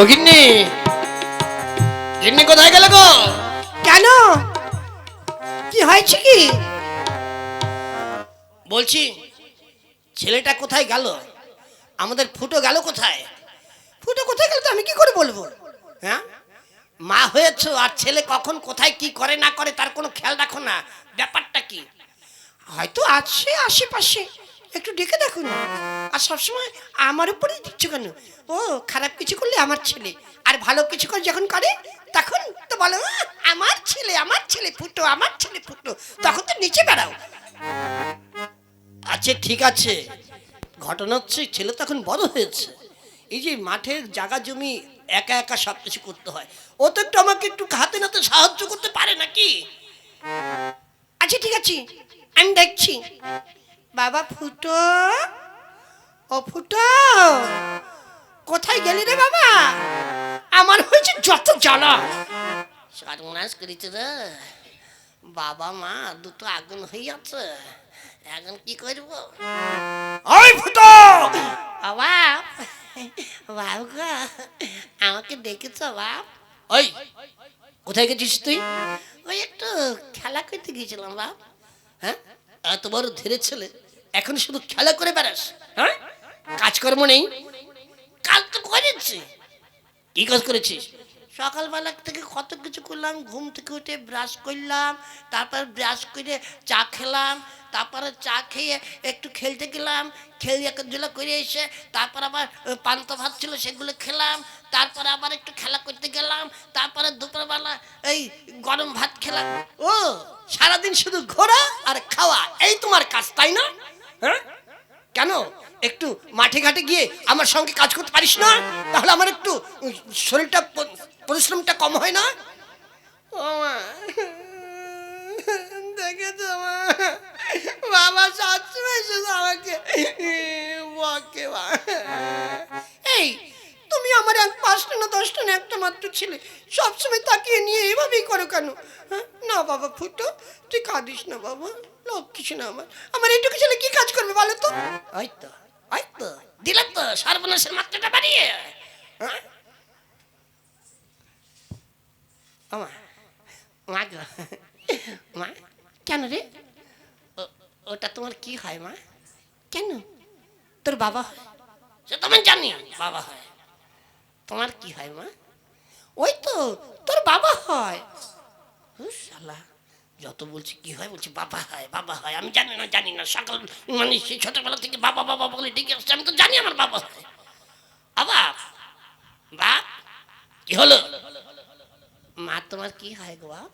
ও গিন্নি। গিন্নি কোথায় গেলে গো? কেন? কি হয়েছে কি? বলছি ছেলেটা কোথায় গেল? আমাদের ফুটো গেল কোথায়? ফুটো কোথায় গেল তো আমি কি করে বলব? হ্যাঁ? মা হয়েছ আর ছেলে কখন কোথায় কি করে না করে তার কোনো খেয়াল রাখো না। ব্যাপারটা কি? হয়তো আছে আশেপাশে। একটু ডেকে দেখুন আর সবসময় আমার উপরেই দিচ্ছ কেন? ও, খারাপ কিছু করলে আমার ছেলে। আর ভালো কিছু করে যখন করে, তখন তো বলো আমার ছেলে আমার ছেলে ফুটো, আমার ছেলে ফুটো। তখন তো নিচে বেড়াও। আচ্ছা ঠিক আছে। ঘটনা হচ্ছে, ছেলে তখন বড় হয়েছে। এই যে মাঠের জাগা জমি, একা একা সব কিছু করতে হয়। ও তো একটু আমাকে একটু হাতে নাতে সাহায্য করতে পারে নাকি? আচ্ছা ঠিক আছে। আমি দেখছি। বাবা ফুটো ও ফুটো কোথায় গেলি রে বাবা? আমার হয়েছে যত জ্বালা। সর্বনাশ করেছে রে। বাবা মা দুটো আগুন হয়ে আছে এখন কি করব? ওই ফুটো! বাপ বাপ গো আমাকে দেখেছ বাপ? ওই কোথায় গেছিস তুই? ওই একটু খেলা করতে গিয়েছিলাম বাপ। হ্যাঁ? এত বড় ধীরে ছেলে এখন শুধু খেলা করে বেড়াস হ্যাঁ? কাজকর্ম নেই। কাজ তো করেছি কি কাজ করেছিস? সকালবেলা থেকে কত কিছু করলাম, ঘুম থেকে উঠে ব্রাশ করলাম, তারপর ব্রাশ করে চা খেলাম, তারপরে চা খেয়ে একটু খেলতে গেলাম, খেলে জেলা করে এসে তারপর আবার পান্তা ভাত ছিল সেগুলো খেলাম, তারপরে আবার একটু খেলা করতে গেলাম, তারপরে দুপুরবেলা এই গরম ভাত খেলাম। ও, সারাদিন শুধু ঘোরা আর খাওয়া, এই তোমার কাজ, তাই না? হ্যাঁ? কেন? একটু মাঠে ঘাটে গিয়ে আমার সঙ্গে কাজ করতে পারিস না? তাহলে আমার একটু শরীরটা পরিশ্রমটা কম হয় না? দেখেছ বাবা সবসময় শুধু আমাকে এই তুমি আমার এক পাঁচটা না দশটা না একটা মাত্র ছেলে। সবসময় তাকিয়ে নিয়ে এভাবেই করো কেন? হ্যাঁ? না বাবা ফুটো তুই কাঁদিস না বাবা লোক কিছু না আমার। আমার এইটুকু ছেলে কি কাজ করবে বলো তো? ওই তো ওই তো দিলে তো সর্বনাশের মাত্রাটা বাড়িয়ে। হ্যাঁ? মা গো মা কেন রে? ওটা তোমার কি হয় মা? কেন? তোর বাবা হয়? সে তো আমি জানি বাবা হয়। তোমার কি হয়, মা? ওই তো, তোর বাবা হয়। শালা, যত বলছি কি হয়, বলছি বাবা হয় বাবা হয়। আমি জানি না জানি না, সকাল মানে সেই ছোটবেলা থেকে বাবা বাবা বলে ডেকে আসছে, আমি তো জানি আমার বাবা হয়। বাবা, বাপ, কি হলো? মা, তোমার কি হয় গো বাপ?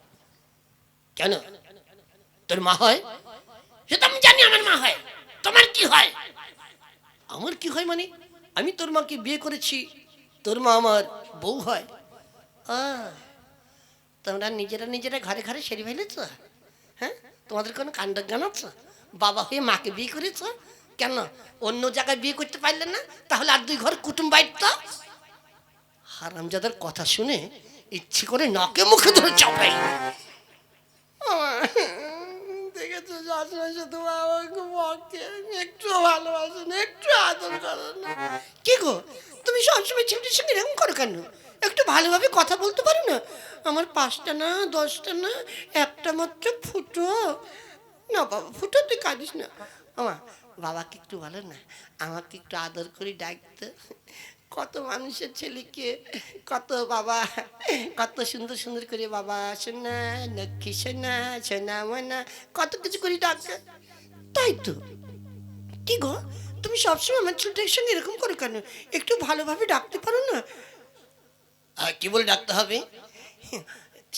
কেন? তোর মা হয়? সে তো আমি জানি আমার মা হয়। তোমার কি হয়? আমার কি হয় মানে? আমি তোর মাকে বিয়ে করেছি। তোর মা আমার বউ হয়। তোমরা নিজেরা নিজেরা ঘরে ঘরে সেরে ফেলেছ? হ্যাঁ? তোমাদের কোনো কাণ্ড জ্ঞান আছে? বাবা হয়ে মাকে বিয়ে করেছ? কেন? অন্য জায়গায় বিয়ে করতে পারলে না? তাহলে আর দুই ঘর কুটুম বাইত হারামজাদার কথা শুনে ইচ্ছে করে নাকে মুখে ধরে চাপাই। দেখেছ একটু ভালোবাসে না একটু আদর করে না। কি গো? সবসময় ছেলেটির সঙ্গে এরকম করো কেন? একটু ভালোভাবে কথা বলতে পারো না? আমার পাঁচটা না, দশটা না, একটা মাত্র ফুটো। না বাবা, ফুটো তুই কাঁদিস না। আমা বাবাকে একটু ভালো না, আমাকে একটু আদর করে ডাকতে। কত মানুষের ছেলেকে, কত বাবা, কত সুন্দর সুন্দর করে বাবা সোনা লক্ষ্মী সোনা সোনা মনা, কত কিছু করে ডাকতে। তাই তো। কি গো? তুমি সবসময় আমার ছেলেটার সঙ্গে এরকম করো কেন? একটু ভালোভাবে ডাকতে পারো না? আর কি বলে ডাকতে হবে?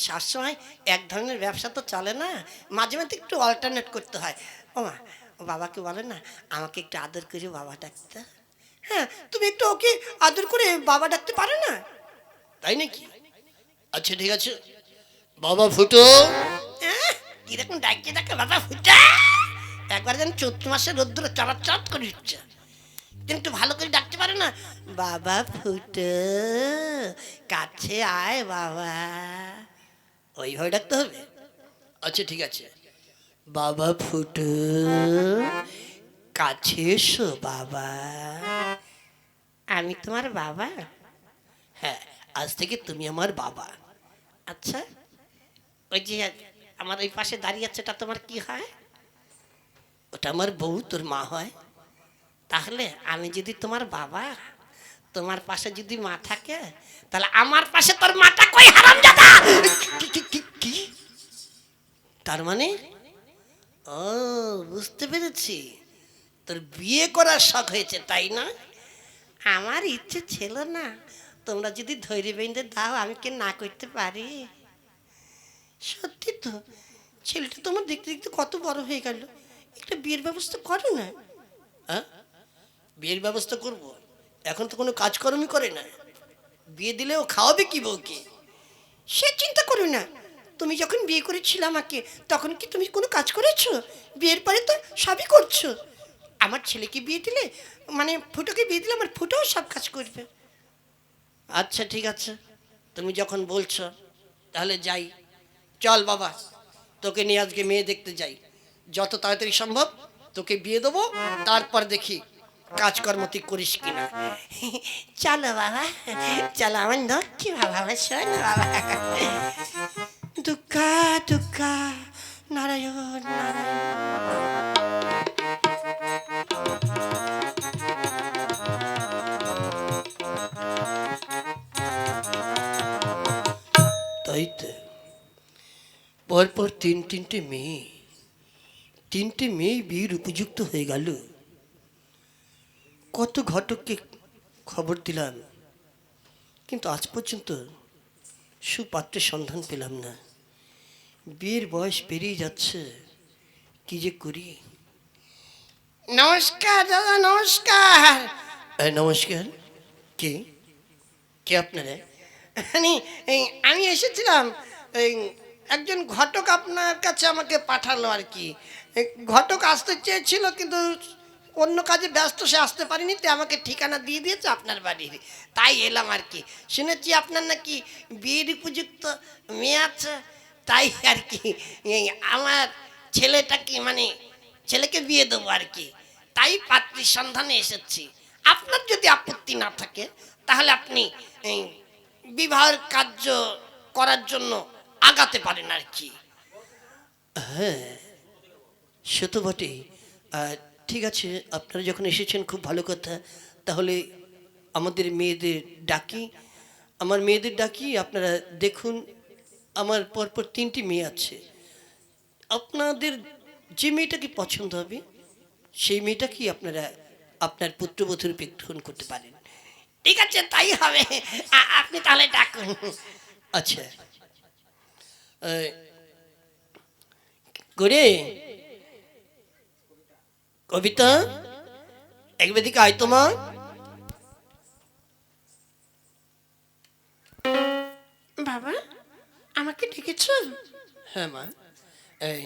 সবসময় এক ধরনের ব্যবসা তো চলে না। মাঝে মাঝে একটু অল্টারনেট করতে হয়। ও মা ও বাবাকে বলে না আমাকে একটু আদর করে বাবা ডাকতে। হ্যাঁ তুমি একটু ওকে আদর করে বাবা ডাকতে পারো না? তাই নাকি? আচ্ছা ঠিক আছে। বাবা ফুটো? কীরকম ডাকিয়ে ডাকে বাবা ফুটা। একবার যেন চৈত্র মাসে রোদ্দুর চড়াত চড়াত করে উঠছে কিন্তু ভালো করে ডাকতে পারে না বাবা ফুটো কাছে আয় বাবা। ওইভাবে ডাকতে হবে? আচ্ছা ঠিক আছে। বাবা ফুটো কাছে এসো বাবা। আমি তোমার বাবা? হ্যাঁ আজ থেকে তুমি আমার বাবা। আচ্ছা ওই যে আমার ওই পাশে দাঁড়িয়ে আছে ওটা তোমার কি হয়? ওটা আমার বউ, তোর মা হয়। তাহলে আমি যদি তোমার বাবা, তোমার পাশে যদি মা থাকে, তাহলে আমার পাশে তোর মাটা কই হারাম কি- কি? তার মানে? ও, বুঝতে পেরেছি। তোর বিয়ে করার শখ হয়েছে, তাই না? আমার ইচ্ছে ছিল না, তোমরা যদি ধৈর্য বেঁধে দাও, আমি কে না করতে পারি? সত্যি তো, ছেলেটা তোমার দেখতে দেখতে কত বড় হয়ে গেল। একটা বিয়ের ব্যবস্থা করো না। হ্যাঁ? বিয়ের ব্যবস্থা করব। এখন তো কোনো কাজকর্মই করে না। বিয়ে দিলেও খাওয়াবে কি বউকে? সে চিন্তা করো না। তুমি যখন বিয়ে করেছিলে আমাকে তখন কি তুমি কোনো কাজ করেছ? বিয়ের পরে তো সবই করছ। আমার ছেলেকে বিয়ে দিলে মানে ফুটোকে বিয়ে দিলে আমার ফুটোও সব কাজ করবে। আচ্ছা ঠিক আছে। তুমি যখন বলছো তাহলে যাই। চল বাবা তোকে নিয়ে আজকে মেয়ে দেখতে যাই। যত তাড়াতাড়ি সম্ভব তোকে বিয়ে দেবো তারপর দেখি কাজকর্ম তুই করিস কিনা। চলো বাবা চলো আমার লক্ষ্মী বাবা আমার শোন বাবা। দুঃখা দুঃখা নারায়ণ নারায়ণ। তাই তো পরপর তিন তিনটে মেয়ে। তিনটে মেয়ে বিয়ের উপযুক্ত হয়ে গেল। কত ঘটককে খবর দিলাম কিন্তু আজ পর্যন্ত সুপাত্রের সন্ধান পেলাম না। বিয়ের বয়স পেরিয়ে যাচ্ছে কি যে করি? নমস্কার দাদা নমস্কার। নমস্কার। কে? কে আপনারা? আমি এসেছিলাম একজন ঘটক আপনার কাছে আমাকে পাঠালো আর কি। ঘটক আসতে চেয়েছিল, কিন্তু অন্য কাজে ব্যস্ত, সে আসতে পারিনি তো আমাকে ঠিকানা দিয়ে দিয়েছে আপনার বাড়ির। তাই এলাম আর কি। শুনেছি আপনার নাকি বিয়ের উপযুক্ত মেয়ে আছে, তাই আর কি আমার ছেলেটাকে মানে ছেলেকে বিয়ে দেবো আর কি। তাই পাত্রীর সন্ধানে এসেছি। আপনার যদি আপত্তি না থাকে, তাহলে আপনি বিবাহের কার্য করার জন্য আগাতে পারেন আর কি। হ্যাঁ সে তো বটেই। ঠিক আছে আপনারা যখন এসেছেন খুব ভালো কথা। তাহলে আমাদের মেয়েদের ডাকি। আমার মেয়েদের ডাকি আপনারা দেখুন আমার পরপর তিনটি মেয়ে আছে। আপনাদের যে মেয়েটাকে পছন্দ হবে সেই মেয়েটাকেই আপনারা আপনার পুত্রবধূ রূপে গ্রহণ করতে পারেন। ঠিক আছে তাই হবে। আপনি তাহলে ডাকুন। আচ্ছা। করে কবিতা একবার দিকে আয় তোমার বাবা আমাকে ডেকেছ? হ্যাঁ মা। এই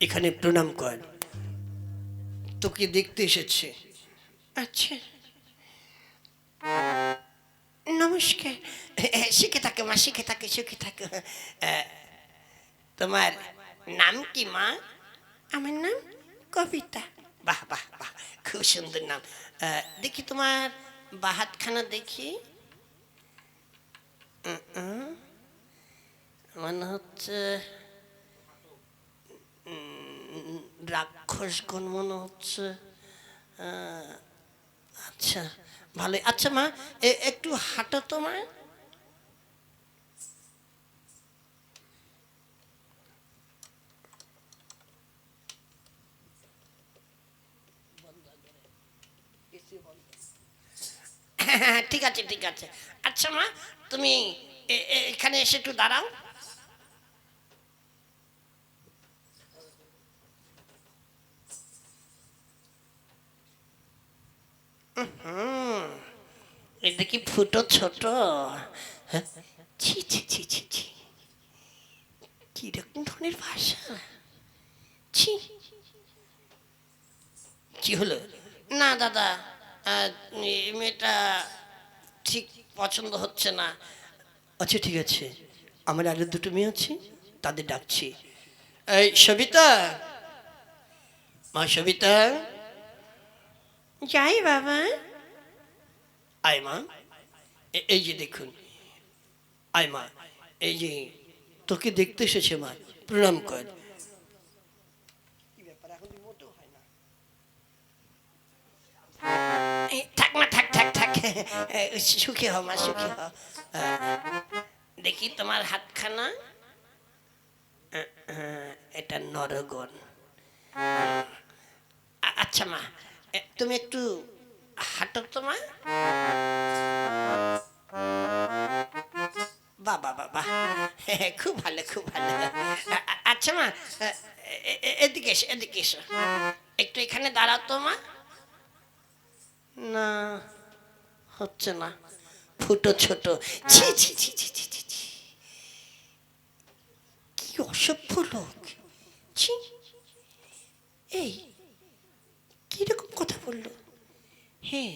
এখানে প্রণাম কর। তোকে দেখতে এসেছে। আচ্ছা। নমস্কার। শিখে থাকে মা শিখে থাকে শিখে থাকে। তোমার নাম কি মা? আমার নাম কবিতা। বাহ বাহ বাহ খুব সুন্দর নাম। দেখি তোমার বাহাতখানা দেখি। মনে হচ্ছে রাক্ষসগণ মনে হচ্ছে। আচ্ছা ভালো আচ্ছা মা একটু হাঁটো তো মা। হ্যাঁ, হ্যাঁ ঠিক আছে ঠিক আছে। আচ্ছা মা তুমি এখানে এসে একটু দাঁড়াও। এটা কি ফুটো ছোট। হ্যাঁ? ছি ছি ছি ছি ছি। কীরকম ধরনের ভাষা? ছি। কি হলো? না দাদা মেয়েটা ঠিক পছন্দ হচ্ছে না। আচ্ছা ঠিক আছে। আমার আরও দুটো মেয়ে আছে তাদের ডাকছি। এই সবিতা। মা সবিতা। যাই বাবা। আয় মা এই যে দেখুন। আয় মা এই যে তোকে দেখতে এসেছে মা প্রণাম কর। এই, থাক মা, থাক থাক থাক। সুখী হও মা, সুখী হও। দেখি তোমার হাতখানা। এটা নরগণ। আচ্ছা মা তুমি একটু হাঁটো তো মা। বাবা বাবা খুব ভালো খুব ভালো। আচ্ছা মা এদিকে এসো এদিকে এসো। একটু এখানে দাঁড়াও তো মা। না হচ্ছে না। ফুটো ছোট। ছি ছি ছি ছি ছি ছি ছি। কি অসভ্য লোক। ছি। এই কীরকম কথা বলল? হ্যাঁ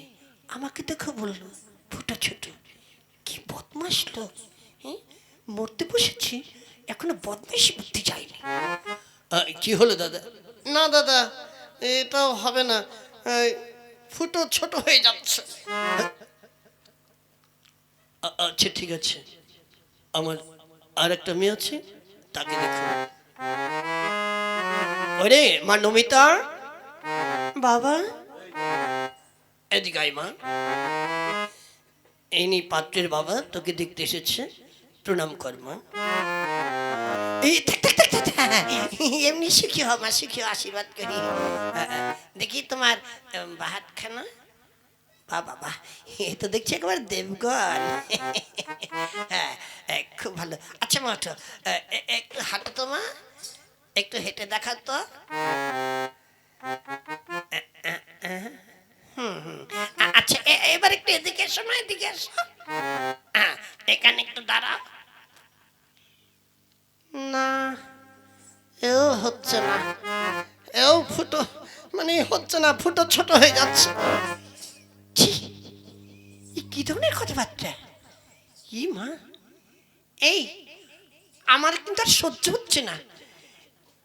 আমাকে দেখো বলল ফুটো ছোট। কি বদমাস লোক হ্যাঁ মরতে বসেছি এখনও বদমাস বুদ্ধি যায়নি। কি হলো দাদা? না দাদা এটাও হবে না। ফুটো ছোট হয়ে যাচ্ছে। আচ্ছা ঠিক আছে। আমার আর একটা মেয়ে আছে তাকে দেখো। ওরে মা নমিতা? বাবা? এদিকে আয় মা। এই নি পাত্রের বাবা তোকে দেখতে এসেছে। প্রণাম কর মা। এই এমনি সুখী হও, মা, সুখী আশীর্বাদ করি। দেখি তোমার বাহাতখানা বা বাবা এ তো দেখছি একবার দেবগণ। হ্যাঁ খুব ভালো। আচ্ছা মা, ওঠো। একটু হাঁটো তো, মা। একটু হেঁটে দেখা তো। আচ্ছা এবার একটু এদিকে এসো না এদিকে এসো। এখানে একটু দাঁড়াও। না। এও হচ্ছে না। এও ফুটো মানে হচ্ছে না ফুটো ছোট হয়ে যাচ্ছে। কি ধরনের কথাবার্তা? কি মা? এই আমার কিন্তু আর সহ্য হচ্ছে না।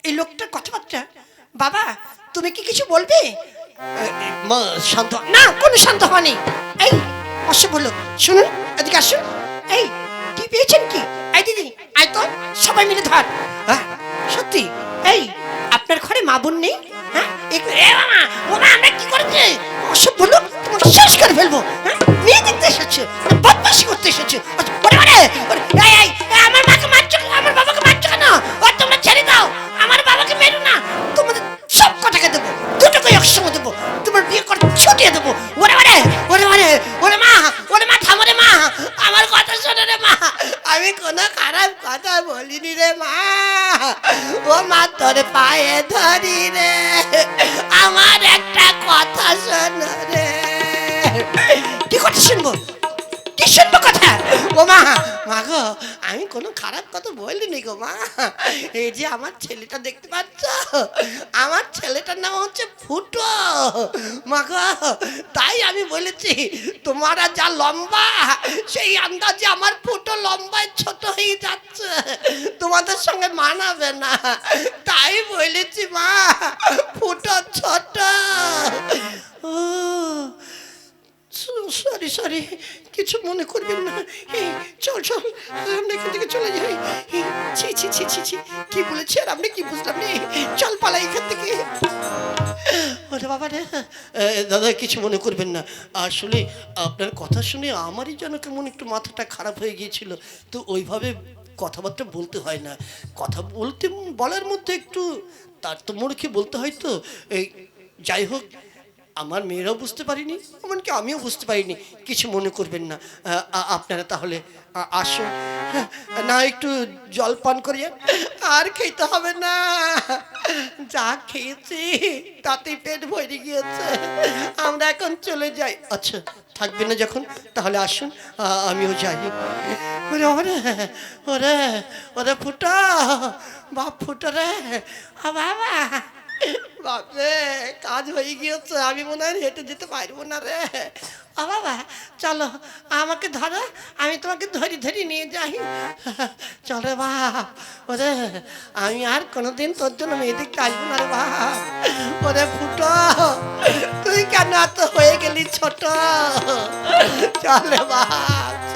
এই লোকটার কথাবার্তা বাবা তুমি কি কিছু বলবে? মা শান্ত। না কোনো শান্ত হয়নি এই অসভ্য লোক শুনুন এদিকে আসুন। এই কি পেয়েছেন কি? এই দিদি আয় তো সবাই মিলে ধর। হ্যাঁ? সত্যি? এই, আপনার ঘরে মা বোন নেই? হ্যাঁ? আমরা কি শেষ করে ফেলব হ্যাঁ? মেয়ে দেখতে এসেছে বদমাসি করতে এসেছে। পায়ে রে আমার একটা কথা শোনো রে। কি কথা শুনব? কি শুনব কথা? ও মা মা গো আমি কোনো খারাপ কথা বলিনি গো মা। এই যে আমার ছেলেটা দেখতে পাচ্ছ? আমার ছেলেটার নাম হচ্ছে ফুটো। মা গো তাই আমি বলেছি, তোমার যা লম্বা, সেই আন্দাজে আমার ফুটো লম্বায় ছোট হয়ে যাচ্ছে। তোমাদের সঙ্গে মানাবে না। তাই বলেছি মা, ফুটো ছোট। ও, সরি সরি, কিছু মনে করবেন না। চল আমরা এখান থেকে চলে যাই। ছি ছি ছি ছি ছি। কি বলেছি আর আপনি কি বুঝলাম রে? চল পালাই এখান থেকে। ওরে বাবা রে দাদা, কিছু মনে করবেন না। আসলে আপনার কথা শুনে আমারই যেন কেমন একটু মাথাটা খারাপ হয়ে গিয়েছিল। তো ওইভাবে কথাবার্তা বলতে হয় না। কথা বলতে, বলার মধ্যে একটু তার তো মুখে বলতে হয় তো। এই, যাই হোক আমার মেয়েরাও বুঝতে পারিনি এমনকি আমিও বুঝতে পারিনি। কিছু মনে করবেন না। আপনারা তাহলে আ- আসুন। হ্যাঁ, না একটু জল পান করিয়ে আর খেতে হবে না। যা খেয়েছি তাতেই পেট ভরে গিয়েছে। আমরা এখন চলে যাই। আচ্ছা থাকবে না যখন? তাহলে আসুন। আমিও যাই। ওরে ওরে ওরে ওরে ফুটা বাপ ফুটা রে। বাবা। বাপরে, কাজ হয়ে গিয়েছে, আমি মনে হয় হেঁটে যেতে পারব না রে। ও বাবা, চলো, আমাকে ধরো, আমি তোমাকে ধরি ধরি নিয়ে যাই। চলে বাপ, ওরে, আমি আর কোনোদিন তোর জন্য মেয়ে দেখতে আসব না রে বাপ। ওরে ফুটো, তুই কেন এত হয়ে গেলি ছোট? চলে বাপ।